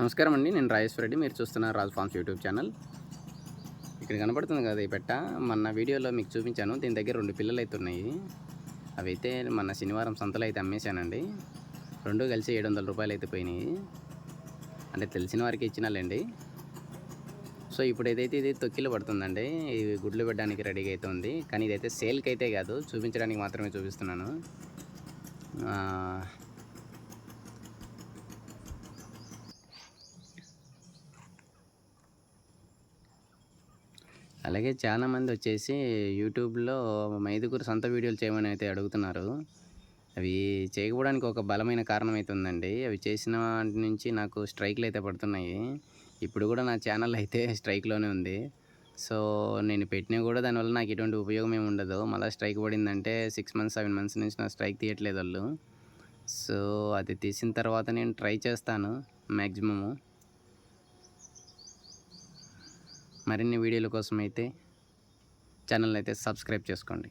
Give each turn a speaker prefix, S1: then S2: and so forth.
S1: నమస్కారం అండి. నేను రాజేశ్వర రెడ్డి. మీరు చూస్తున్నారు రాజు ఫార్మ్స్ యూట్యూబ్ ఛానల్. ఇక్కడ కనపడుతుంది కదా ఈ పెట్ట. మొన్న వీడియోలో మీకు చూపించాను. దీని దగ్గర రెండు పిల్లలు అయితే ఉన్నాయి. అవి అయితే మొన్న శనివారం సంతలో అయితే అమ్మేశానండి. రెండు కలిసి ఏడు వందల రూపాయలు అయితే పోయినాయి. అంటే తెలిసిన వారికి ఇచ్చినాలండి. సో ఇప్పుడు ఏదైతే ఇది తొక్కిలు పడుతుందండి ఇది గుడ్లు పెట్టడానికి రెడీగా అయితే ఉంది. కానీ ఇదైతే సేల్కి అయితే కాదు. చూపించడానికి మాత్రమే చూపిస్తున్నాను. అలాగే చాలామంది వచ్చేసి యూట్యూబ్లో ఐదుగురు సొంత వీడియోలు చేయమని అయితే అడుగుతున్నారు. అవి చేయకపోవడానికి ఒక బలమైన కారణం అయితే ఉందండి. అవి చేసిన వాటి నుంచి నాకు స్ట్రైక్లు అయితే పడుతున్నాయి. ఇప్పుడు కూడా నా ఛానల్ అయితే స్ట్రైక్లోనే ఉంది. సో నేను పెట్టినా కూడా దానివల్ల నాకు ఎటువంటి ఉపయోగం ఏమి ఉండదు. మళ్ళీ స్ట్రైక్ పడిందంటే సిక్స్ మంత్స్ సెవెన్ మంత్స్ నుంచి నా స్ట్రైక్ తీయట్లేదు వాళ్ళు. సో అది తీసిన తర్వాత నేను ట్రై చేస్తాను మ్యాక్సిమము మరిన్ని వీడియోల కోసం అయితే ఛానల్ అయితే సబ్స్క్రైబ్ చేసుకోండి.